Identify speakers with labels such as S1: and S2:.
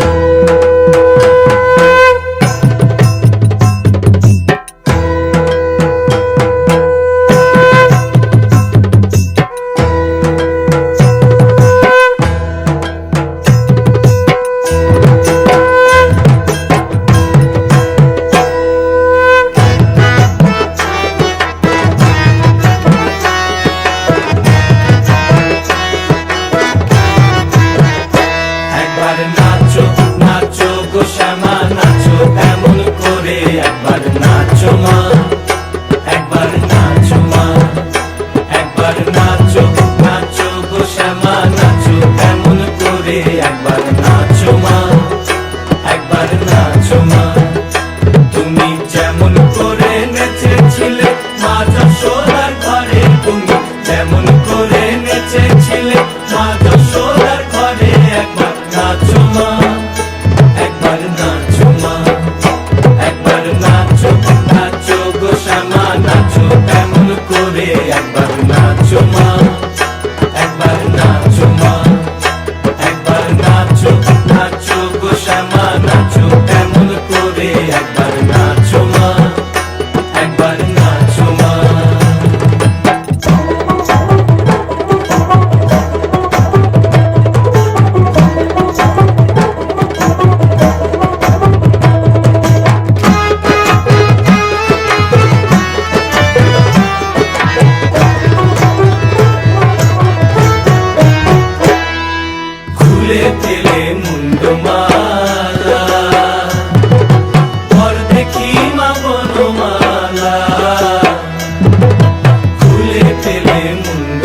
S1: Thank you. নাচো এমন করে একবার é